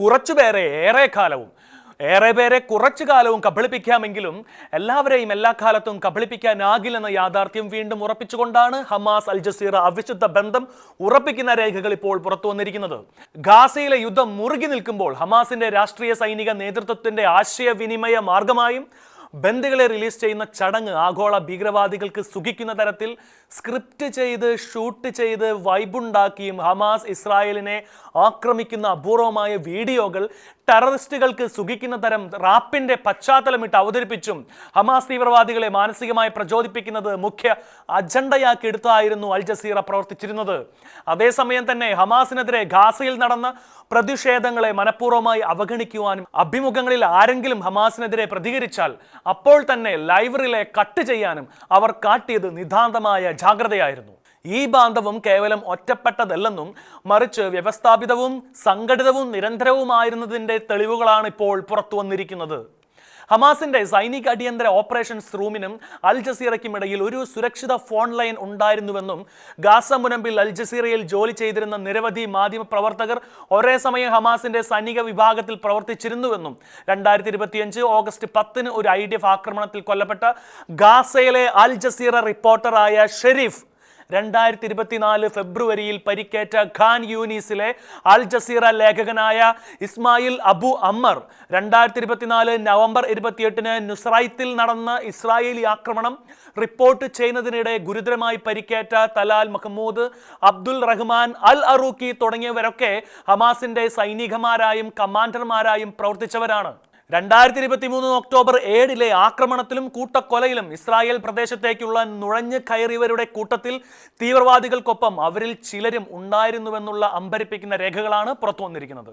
കുറച്ചുപേരെ ഏറെ കാലവും ഏറെ പേരെ കുറച്ചു കാലവും കബളിപ്പിക്കാമെങ്കിലും എല്ലാവരെയും എല്ലാ കാലത്തും കബളിപ്പിക്കാനാകില്ലെന്ന യാഥാർത്ഥ്യം വീണ്ടും ഉറപ്പിച്ചുകൊണ്ടാണ് ഹമാസ് അൽ ജസീറ അവിശുദ്ധ ബന്ധം ഉറപ്പിക്കുന്ന രേഖകൾ ഇപ്പോൾ പുറത്തു വന്നിരിക്കുന്നത്. ഗാസയിലെ യുദ്ധം മുറുകി നിൽക്കുമ്പോൾ ഹമാസിന്റെ രാഷ്ട്രീയ സൈനിക നേതൃത്വത്തിന്റെ ആശയവിനിമയ മാർഗമായും ബന്ദികളെ റിലീസ് ചെയ്യുന്ന ചടങ്ങ് ആഗോള ഭീകരവാദികൾക്ക് സുഖിക്കുന്ന തരത്തിൽ സ്ക്രിപ്റ്റ് ചെയ്ത് ഷൂട്ട് ചെയ്ത് വൈബുണ്ടാക്കിയും ഹമാസ് ഇസ്രായേലിനെ ആക്രമിക്കുന്ന അപൂർവമായ വീഡിയോകൾ ടെററിസ്റ്റുകൾക്ക് സുഖിക്കുന്ന തരം റാപ്പിന്റെ പശ്ചാത്തലമിട്ട് അവതരിപ്പിച്ചും ഹമാസ് തീവ്രവാദികളെ മാനസികമായി പ്രചോദിപ്പിക്കുന്നത് മുഖ്യ അജണ്ടയാക്കി എടുത്തായിരുന്നു അൽ ജസീറ പ്രവർത്തിച്ചിരുന്നത്. അതേസമയം തന്നെ ഹമാസിനെതിരെ ഗാസയിൽ നടന്ന പ്രതിഷേധങ്ങളെ മനഃപൂർവമായി അവഗണിക്കുവാനും അഭിമുഖങ്ങളിൽ ആരെങ്കിലും ഹമാസിനെതിരെ പ്രതികരിച്ചാൽ അപ്പോൾ തന്നെ ലൈബ്രറിയിലെ കട്ട് ചെയ്യാനും അവർ കാട്ടിയത് നിതാന്തമായ ജാഗ്രതയായിരുന്നു. ഈ ബാന്ധവം കേവലം ഒറ്റപ്പെട്ടതല്ലെന്നും മറിച്ച് വ്യവസ്ഥാപിതവും സംഘടിതവും നിരന്തരവുമായിരുന്നതിന്റെ തെളിവുകളാണ് ഇപ്പോൾ പുറത്തു വന്നിരിക്കുന്നത്. ഹമാസിന്റെ സൈനിക അടിയന്തര ഓപ്പറേഷൻസ് റൂമിനും അൽ ജസീറയ്ക്കും ഇടയിൽ ഒരു സുരക്ഷിത ഫോൺ ലൈൻ ഉണ്ടായിരുന്നുവെന്നും ഗാസ മുനമ്പിൽ അൽ ജസീറയിൽ ജോലി ചെയ്തിരുന്ന നിരവധി മാധ്യമ പ്രവർത്തകർ ഒരേ സമയം ഹമാസിന്റെ സൈനിക വിഭാഗത്തിൽ പ്രവർത്തിച്ചിരുന്നുവെന്നും രണ്ടായിരത്തി ഇരുപത്തിയഞ്ച് ഓഗസ്റ്റ് പത്തിന് ഒരു ഐ ഡി എഫ് ആക്രമണത്തിൽ കൊല്ലപ്പെട്ട ഗാസയിലെ അൽ ജസീറ റിപ്പോർട്ടറായ ഷെരീഫ് രണ്ടായിരത്തി ഇരുപത്തിനാല് ഫെബ്രുവരിയിൽ പരിക്കേറ്റ ഖാൻ യൂനീസിലെ അൽ ജസീറ ലേഖകനായ ഇസ്മായിൽ അബു അമ്മർ രണ്ടായിരത്തി ഇരുപത്തിനാല് നവംബർ ഇരുപത്തിയെട്ടിന് നുസ്രൈത്തിൽ നടന്ന ഇസ്രായേലി ആക്രമണം റിപ്പോർട്ട് ചെയ്യുന്നതിനിടെ ഗുരുതരമായി പരിക്കേറ്റ Talal Mahmoud Abdul Rahman Al Arouqi തുടങ്ങിയവരൊക്കെ ഹമാസിന്റെ സൈനികമാരായും കമാൻഡർമാരായും പ്രവർത്തിച്ചവരാണ്. രണ്ടായിരത്തി ഇരുപത്തി മൂന്ന് ഒക്ടോബർ ഏഴിലെ ആക്രമണത്തിലും കൂട്ടക്കൊലയിലും ഇസ്രായേൽ പ്രദേശത്തേക്കുള്ള നുഴഞ്ഞു കയറിയവരുടെ കൂട്ടത്തിൽ തീവ്രവാദികൾക്കൊപ്പം അവരിൽ ചിലരും ഉണ്ടായിരുന്നുവെന്നുള്ള അമ്പരിപ്പിക്കുന്ന രേഖകളാണ് പുറത്തു വന്നിരിക്കുന്നത്.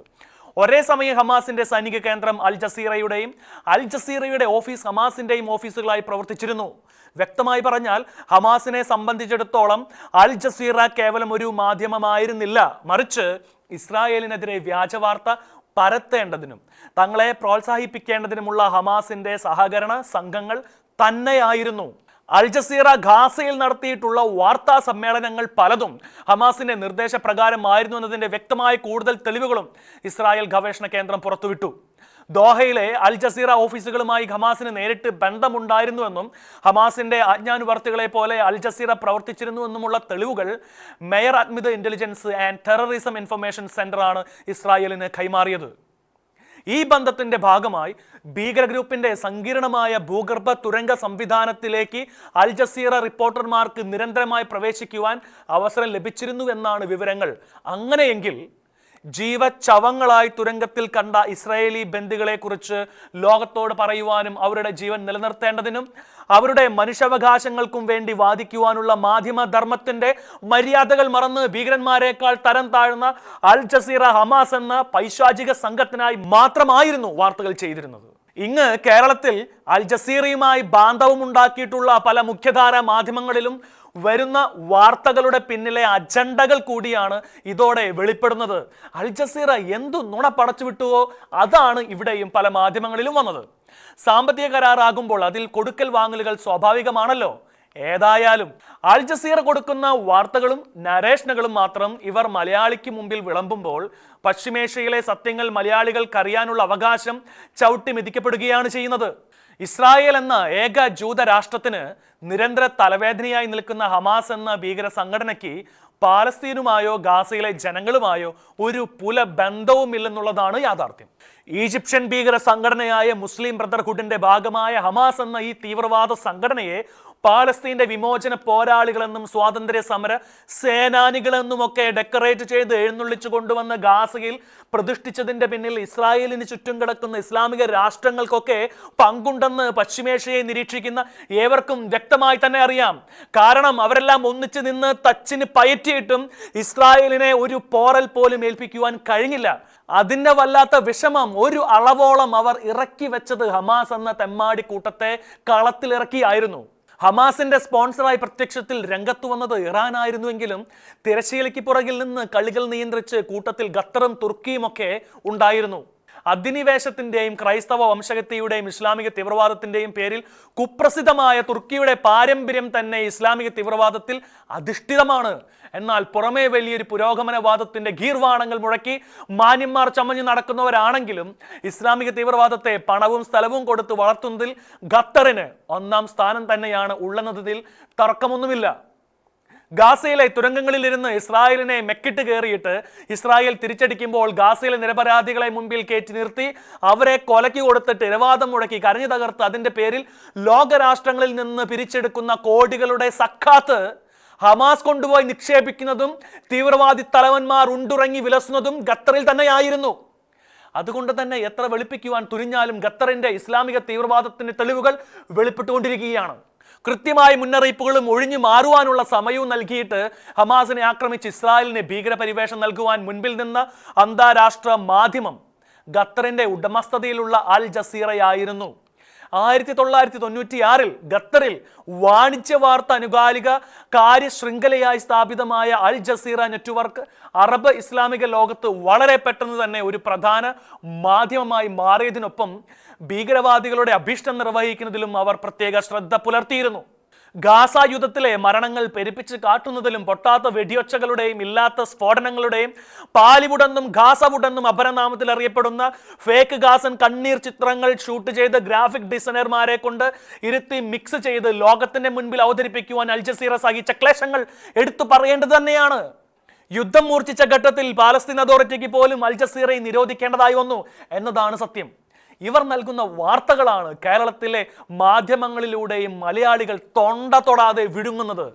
ഒരേ സമയം ഹമാസിന്റെ സൈനിക കേന്ദ്രം അൽ ജസീറയുടെയും അൽ ജസീറയുടെ ഓഫീസ് ഹമാസിന്റെയും ഓഫീസുകളായി പ്രവർത്തിച്ചിരുന്നു. വ്യക്തമായി പറഞ്ഞാൽ ഹമാസിനെ സംബന്ധിച്ചിടത്തോളം അൽ ജസീറ കേവലം ഒരു മാധ്യമമായിരുന്നില്ല. മറിച്ച് ഇസ്രായേലിനെതിരെ വ്യാജവാർത്ത പരത്തേണ്ടതിനും തങ്ങളെ പ്രോത്സാഹിപ്പിക്കേണ്ടതിനുമുള്ള ഹമാസിന്റെ സഹകരണ സംഘങ്ങൾ തന്നെയായിരുന്നു. അൽ ജസീറ ഗാസയിൽ നടത്തിയിട്ടുള്ള വാർത്താ സമ്മേളനങ്ങൾ പലതും ഹമാസിന്റെ നിർദ്ദേശപ്രകാരമായിരുന്നു എന്നതിന്റെ വ്യക്തമായ കൂടുതൽ തെളിവുകളും ഇസ്രായേൽ ഗവേഷണ കേന്ദ്രം പുറത്തുവിട്ടു. ദോഹയിലെ അൽ ജസീറ ഓഫീസുകളുമായി ഹമാസിന് നേരിട്ട് ബന്ധമുണ്ടായിരുന്നുവെന്നും ഹമാസിന്റെ ആജ്ഞാനുവർത്തികളെ പോലെ അൽ ജസീറ പ്രവർത്തിച്ചിരുന്നുവെന്നുമുള്ള തെളിവുകൾ Meir Amit intelligence and terrorism information സെന്ററാണ് ഇസ്രായേലിന് കൈമാറിയത്. ഈ ബന്ധത്തിന്റെ ഭാഗമായി ഭീകര ഗ്രൂപ്പിന്റെ സങ്കീർണമായ ഭൂഗർഭ തുരങ്ക സംവിധാനത്തിലേക്ക് അൽ ജസീറ റിപ്പോർട്ടർമാർക്ക് നിരന്തരമായി പ്രവേശിക്കുവാൻ അവസരം ലഭിച്ചിരുന്നു എന്നാണ് വിവരങ്ങൾ. അങ്ങനെയെങ്കിൽ ജീവച്ചവങ്ങളായി തുരങ്കത്തിൽ കണ്ട ഇസ്രായേലി ബന്ദികളെക്കുറിച്ച് ലോകത്തോട് പറയുവാനും അവരുടെ ജീവൻ നിലനിർത്തേണ്ടതിനും അവരുടെ മനുഷ്യാവകാശങ്ങൾക്കും വേണ്ടി വാദിക്കുവാനുള്ള മാധ്യമധർമ്മത്തിന്റെ മര്യാദകൾ മറന്ന് ഭീകരന്മാരെക്കാൾ തരം താഴ്ന്ന അൽ ജസീറ ഹമാസ് എന്ന പൈശാചിക സംഘത്തിനായി മാത്രമായിരുന്നു വാർത്തകൾ ചെയ്തിരുന്നത്. ഇങ്ങ് കേരളത്തിൽ അൽ ജസീറയുമായി ബാന്ധവം ഉണ്ടാക്കിയിട്ടുള്ള പല മുഖ്യധാര മാധ്യമങ്ങളിലും വരുന്ന വാർത്തകളുടെ പിന്നിലെ അജണ്ടകൾ കൂടിയാണ് ഇതോടെ വെളിപ്പെടുന്നത്. അൽ ജസീറ എന്തു നുണ പടച്ചു വിട്ടുവോ അതാണ് ഇവിടെയും പല മാധ്യമങ്ങളിലും വന്നത്. സാമ്പത്തിക കരാറാകുമ്പോൾ അതിൽ കൊടുക്കൽ വാങ്ങലുകൾ സ്വാഭാവികമാണല്ലോ. ഏതായാലും അൽ കൊടുക്കുന്ന വാർത്തകളും നരേഷനുകളും മാത്രം ഇവർ മലയാളിക്ക് മുമ്പിൽ വിളമ്പുമ്പോൾ പശ്ചിമേഷ്യയിലെ സത്യങ്ങൾ മലയാളികൾക്കറിയാനുള്ള അവകാശം ചവിട്ടി മെതിക്കപ്പെടുകയാണ് ചെയ്യുന്നത്. ഇസ്രായേൽ എന്ന ഏക ജൂത രാഷ്ട്രത്തിന് നിരന്തര തലവേദനയായി നിൽക്കുന്ന ഹമാസ് എന്ന ഭീകര സംഘടനയ്ക്ക് പാലസ്തീനുമായോ ഗാസയിലെ ജനങ്ങളുമായോ ഒരു പുല ബന്ധവുമില്ലെന്നുള്ളതാണ് യാഥാർത്ഥ്യം. ഈജിപ്ഷ്യൻ ഭീകര സംഘടനയായ മുസ്ലിം ബ്രദർഹുഡിന്റെ ഭാഗമായ ഹമാസ് എന്ന ഈ തീവ്രവാദ സംഘടനയെ പാലസ്തീന്റെ വിമോചന പോരാളികളെന്നും സ്വാതന്ത്ര്യ സമര സേനാനികളെന്നുമൊക്കെ ഡെക്കറേറ്റ് ചെയ്ത് എഴുന്നള്ളിച്ചു കൊണ്ടുവന്ന ഗാസയിൽ പ്രതിഷ്ഠിച്ചതിന്റെ പിന്നിൽ ഇസ്രായേലിന് ചുറ്റും കിടക്കുന്ന ഇസ്ലാമിക രാഷ്ട്രങ്ങൾക്കൊക്കെ പങ്കുണ്ടെന്ന് പശ്ചിമേഷ്യയെ നിരീക്ഷിക്കുന്ന ഏവർക്കും വ്യക്തമായി തന്നെ അറിയാം. കാരണം അവരെല്ലാം ഒന്നിച്ചു നിന്ന് തച്ചിന് പയറ്റിയിട്ടും ഇസ്രായേലിനെ ഒരു പോറൽ പോലും ഏൽപ്പിക്കുവാൻ കഴിഞ്ഞില്ല. അതിന്റെ വല്ലാത്ത വിഷമം ഒരു അളവോളം അവർ ഇറക്കി വെച്ചത് ഹമാസ് എന്ന തെമ്മാടി കൂട്ടത്തെ കളത്തിലിറക്കിയായിരുന്നു. ഹമാസിന്റെ സ്പോൺസറായി പ്രത്യക്ഷത്തിൽ രംഗത്ത് വന്നത് ഇറാനായിരുന്നുവെങ്കിലും തിരശ്ശീലയ്ക്ക് പുറകിൽ നിന്ന് കളികൾ നിയന്ത്രിച്ച് കൂട്ടത്തിൽ ഖത്തറും തുർക്കിയും ഒക്കെ ഉണ്ടായിരുന്നു. അധിനിവേശത്തിന്റെയും ക്രൈസ്തവ വംശഹത്യയുടെയും ഇസ്ലാമിക തീവ്രവാദത്തിന്റെയും പേരിൽ കുപ്രസിദ്ധമായ തുർക്കിയുടെ പാരമ്പര്യം തന്നെ ഇസ്ലാമിക തീവ്രവാദത്തിൽ അധിഷ്ഠിതമാണ്. എന്നാൽ പുറമേ വലിയൊരു പുരോഗമനവാദത്തിന്റെ ഗീർവാണങ്ങൾ മുഴക്കി മാന്യന്മാർ ചമഞ്ഞു നടക്കുന്നവരാണെങ്കിലും ഇസ്ലാമിക തീവ്രവാദത്തെ പണവും സ്ഥലവും കൊടുത്ത് വളർത്തുന്നതിൽ ഖത്തറിന് ഒന്നാം സ്ഥാനം തന്നെയാണ് ഉള്ളെന്നതിൽ തർക്കമൊന്നുമില്ല. ഗാസയിലെ തുരങ്കങ്ങളിൽ തുരങ്കങ്ങളിലിരുന്ന് ഇസ്രായേലിനെ മെക്കിട്ട് കയറിയിട്ട് ഇസ്രായേൽ തിരിച്ചടിക്കുമ്പോൾ ഗാസയിലെ നിരപരാധികളെ മുമ്പിൽ കയറ്റി നിർത്തി അവരെ കൊലക്കി കൊടുത്തിട്ട് ഇരവാദം മുടക്കി കരഞ്ഞു തകർത്ത് അതിന്റെ പേരിൽ ലോകരാഷ്ട്രങ്ങളിൽ നിന്ന് പിരിച്ചെടുക്കുന്ന കോടികളുടെ സക്കാത്ത് ഹമാസ് കൊണ്ടുപോയി നിക്ഷേപിക്കുന്നതും തീവ്രവാദി തലവന്മാർ ഉണ്ടുറങ്ങി വിലസുന്നതും ഖത്തറിൽ തന്നെയായിരുന്നു. അതുകൊണ്ട് തന്നെ എത്ര വെളുപ്പിക്കുവാൻ തുനിഞ്ഞാലും ഖത്തറിന്റെ ഇസ്ലാമിക തീവ്രവാദത്തിന്റെ തെളിവുകൾ വെളിപ്പെട്ടുകൊണ്ടിരിക്കുകയാണ്. കൃത്യമായ മുന്നറിയിപ്പുകളും ഒഴിഞ്ഞു മാറുവാനുള്ള സമയവും നൽകിയിട്ട് ഹമാസിനെ ആക്രമിച്ച് ഇസ്രായേലിന് ഭീകരപരിവേഷം നൽകുവാൻ മുൻപിൽ നിന്ന് അന്താരാഷ്ട്ര മാധ്യമം ഖത്തറിന്റെ ഉടമസ്ഥതയിലുള്ള അൽ ജസീറയായിരുന്നു. ആയിരത്തി തൊള്ളായിരത്തി തൊണ്ണൂറ്റി ആറിൽ ഖത്തറിൽ വാണിജ്യ വാർത്ത അനുകാലിക കാര്യശൃംഖലയായി സ്ഥാപിതമായ അൽ ജസീറ നെറ്റ്വർക്ക് അറബ് ഇസ്ലാമിക ലോകത്ത് വളരെ പെട്ടെന്ന് തന്നെ ഒരു പ്രധാന മാധ്യമമായി മാറിയതിനൊപ്പം ഭീകരവാദികളുടെ അഭീഷ്ടം നിർവഹിക്കുന്നതിലും അവർ പ്രത്യേക ശ്രദ്ധ പുലർത്തിയിരുന്നു. ഗാസ യുദ്ധത്തിലെ മരണങ്ങൾ പെരുപ്പിച്ച് കാട്ടുന്നതിലും പൊട്ടാത്ത വെടിയൊച്ചകളുടെയും ഇല്ലാത്ത സ്ഫോടനങ്ങളുടെയും പാലിവുടെന്നും ഗാസവുടെന്നും അപരനാമത്തിൽ അറിയപ്പെടുന്ന ഫേക്ക് ഗാസൻ കണ്ണീർ ചിത്രങ്ങൾ ഷൂട്ട് ചെയ്ത് ഗ്രാഫിക് ഡിസൈനർമാരെ കൊണ്ട് ഇരുത്തി മിക്സ് ചെയ്ത് ലോകത്തിന്റെ മുൻപിൽ അവതരിപ്പിക്കുവാൻ അൽജസീറ സഹിച്ച ക്ലേശങ്ങൾ എടുത്തു പറയേണ്ടത് തന്നെയാണ്. യുദ്ധം മൂർച്ഛിച്ച ഘട്ടത്തിൽ പാലസ്തീൻ അതോറിറ്റിക്ക് പോലും അൽജസീറയെ നിരോധിക്കേണ്ടതായി വന്നു എന്നതാണ് സത്യം. ഇവർ നൽകുന്ന വാർത്തകളാണ് കേരളത്തിലെ മാധ്യമങ്ങളിലൂടെയും മലയാളികൾ തൊണ്ട തൊടാതെ വിഴുങ്ങുന്നത്.